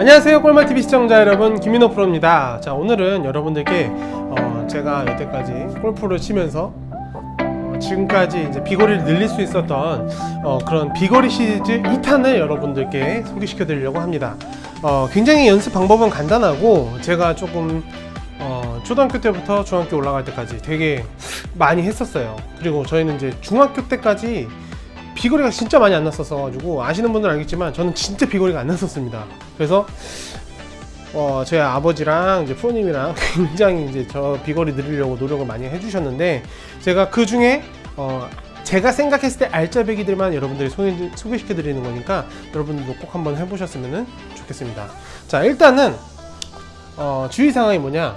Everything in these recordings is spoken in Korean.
안녕하세요 골마TV 시청자 여러분. 김민호 프로입니다. 자 오늘은 여러분들께 어, 제가 여태까지 골프를 치면서 어, 지금까지 이제 비거리를 늘릴 수 있었던 어, 그런 비거리 시리즈 2탄을 여러분들께 소개시켜 드리려고 합니다. 어, 굉장히 연습 방법은 간단하고 제가 조금 어, 초등학교 때부터 중학교 올라갈 때까지 되게 많이 했었어요. 그리고 저희는 이제 중학교 때까지 비거리가 진짜 많이 안 났었어 가지고 아시는 분들은 알겠지만 저는 진짜 비거리가 안 났었습니다. 그래서 어, 제 아버지랑 이제 프로님이랑 굉장히 이제 저 비거리 늘리려고 노력을 많이 해주셨는데 제가 그 중에 어, 제가 생각했을 때 알짜배기들만 여러분들이 소개, 소개시켜 드리는 거니까 여러분들도 꼭 한번 해보셨으면 좋겠습니다. 자 일단은 어, 주의 사항이 뭐냐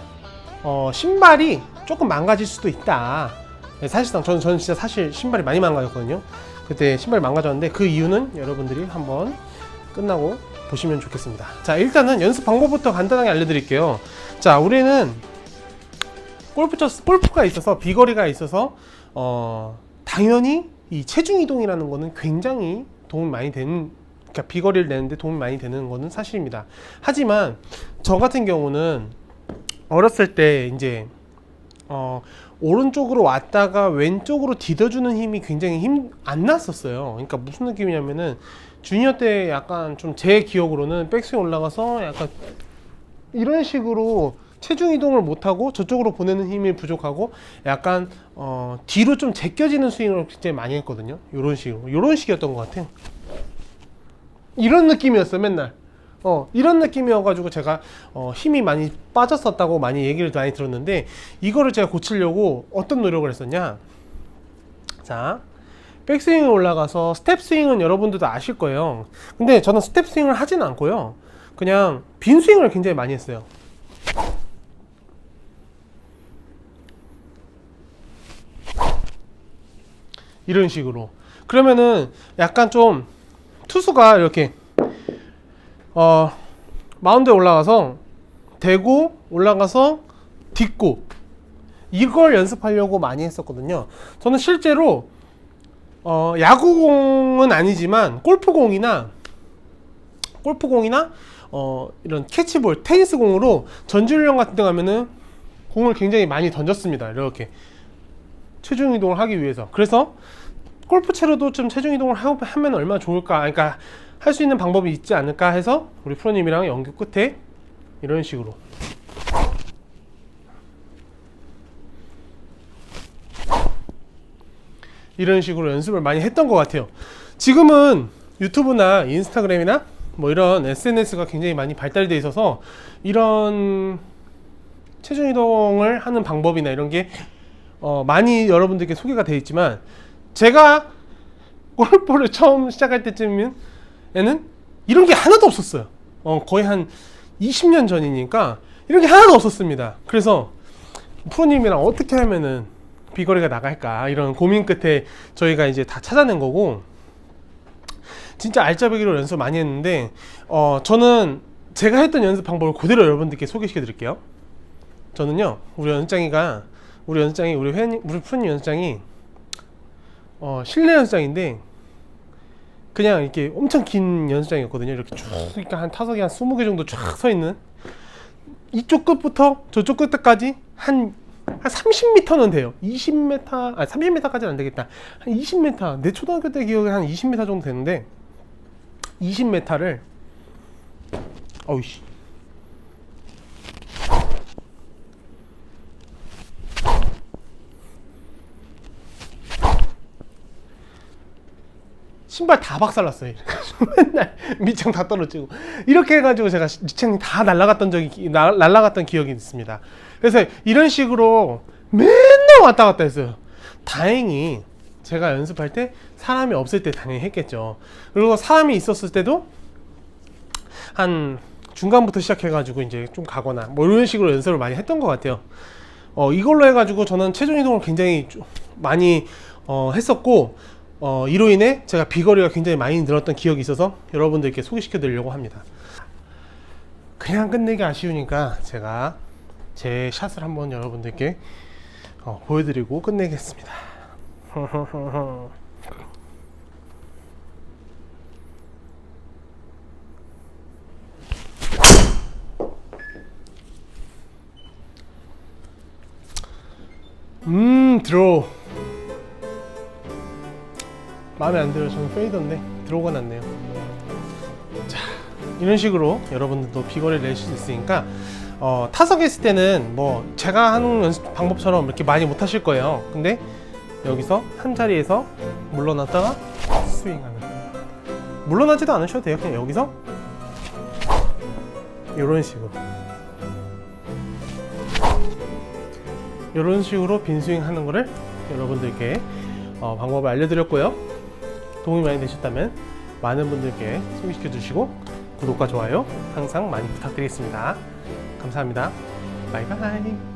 어, 신발이 조금 망가질 수도 있다. 네, 사실상 저는 저는 진짜 사실 신발이 많이 망가졌거든요. 그때 신발이 망가졌는데 그 이유는 여러분들이 한번 끝나고 보시면 좋겠습니다. 자, 일단은 연습 방법부터 간단하게 알려드릴게요. 자, 우리는 골프 쳤 골프가 있어서 비거리가 있어서 어, 당연히 이 체중 이동이라는 거는 굉장히 도움이 많이 되는 그러니까 비거리를 내는데 도움이 많이 되는 거는 사실입니다. 하지만 저 같은 경우는 어렸을 때 이제 어, 오른쪽으로 왔다가 왼쪽으로 디뎌주는 힘이 굉장히 힘 안 났었어요. 그러니까 무슨 느낌이냐면은 주니어 때 약간 좀 제 기억으로는 백스윙 올라가서 약간 이런 식으로 체중 이동을 못하고 저쪽으로 보내는 힘이 부족하고 약간 어, 뒤로 좀 제껴지는 스윙을 굉장히 많이 했거든요. 이런 식으로 이런 식이었던 것 같아. 이런 느낌이었어 맨날. 어, 이런 느낌이어가지고 제가 어, 힘이 많이 빠졌었다고 많이 얘기를 많이 들었는데 이거를 제가 고치려고 어떤 노력을 했었냐? 자 백스윙에 올라가서 스텝 스윙은 여러분들도 아실 거예요. 근데 저는 스텝 스윙을 하지는 않고요. 그냥 빈 스윙을 굉장히 많이 했어요. 이런 식으로. 그러면은 약간 좀 투수가 이렇게 어, 마운드에 올라가서 대고 올라가서 딛고 이걸 연습하려고 많이 했었거든요. 저는 실제로 어, 야구공은 아니지만 골프공이나 골프공이나 어, 이런 캐치볼, 테니스공으로 전지훈련 같은 데 가면은 공을 굉장히 많이 던졌습니다. 이렇게 체중 이동을 하기 위해서. 그래서 골프채로도 좀 체중 이동을 하- 하면 얼마나 좋을까? 그러니까 할 수 있는 방법이 있지 않을까 해서 우리 프로님이랑 연구 끝에 이런 식으로 이런 식으로 연습을 많이 했던 것 같아요. 지금은 유튜브나 인스타그램이나 뭐 이런 SNS가 굉장히 많이 발달되어 있어서 이런 체중 이동을 하는 방법이나 이런 게 어, 많이 여러분들께 소개가 되어 있지만 제가 골프를 처음 시작할 때쯤에는 이런 게 하나도 없었어요. 어, 거의 한 20년 전이니까 이런 게 하나도 없었습니다. 그래서 프로님이랑 어떻게 하면은 비거리가 나갈까 이런 고민 끝에 저희가 이제 다 찾아낸 거고 진짜 알짜배기로 연습 많이 했는데 어, 저는 제가 했던 연습 방법을 그대로 여러분들께 소개시켜 드릴게요. 저는요 우리 연장이가 우리 연장이 우리 회 우리 프로님 연장이 어, 실내 연습장인데 그냥 이렇게 엄청 긴 연습장이었거든요. 이렇게 쭉 그러니까 한 타석이 한 20개 정도 쫙 서 있는 이쪽 끝부터 저쪽 끝까지 한, 한 30m는 돼요. 20m, 아 30m까지는 안 되겠다. 한 20m. 내 초등학교 때 기억에 한 20m 정도 되는데 20m를 어우씨. 신발 다 박살났어요. 맨날 밑창 다 떨어지고 이렇게 해가지고 제가 밑창이 다 날라갔던 적이 나- 날라갔던 기억이 있습니다. 그래서 이런 식으로 맨날 왔다 갔다 했어요. 다행히 제가 연습할 때 사람이 없을 때 당연히 했겠죠. 그리고 사람이 있었을 때도 한 중간부터 시작해가지고 이제 좀 가거나 뭐 이런 식으로 연습을 많이 했던 것 같아요. 어, 이걸로 해가지고 저는 체중 이동을 굉장히 좀 많이 어, 했었고 어, 이로 인해 제가 비거리가 굉장히 많이 늘었던 기억이 있어서 여러분들께 소개시켜 드리려고 합니다. 그냥 끝내기 아쉬우니까 제가 제 샷을 한번 여러분들께 어, 보여드리고 끝내겠습니다. 음 드로우 마음에 안 들어요 저는 페이더인데 드로우가 낫네요. 자 이런 식으로 여러분들도 비거리를 내실 수 있으니까 어, 타석에 있을 때는 뭐 제가 하는 연습 방법처럼 이렇게 많이 못 하실 거예요. 근데 여기서 한 자리에서 물러났다가 스윙하는. 물러나지도 않으셔도 돼요. 그냥 여기서 이런 식으로. 이런 식으로 빈스윙 하는 거를 여러분들께 어, 방법을 알려드렸고요. 도움이 많이 되셨다면 많은 분들께 소개시켜 주시고 구독과 좋아요 항상 많이 부탁드리겠습니다. 감사합니다. 바이바이.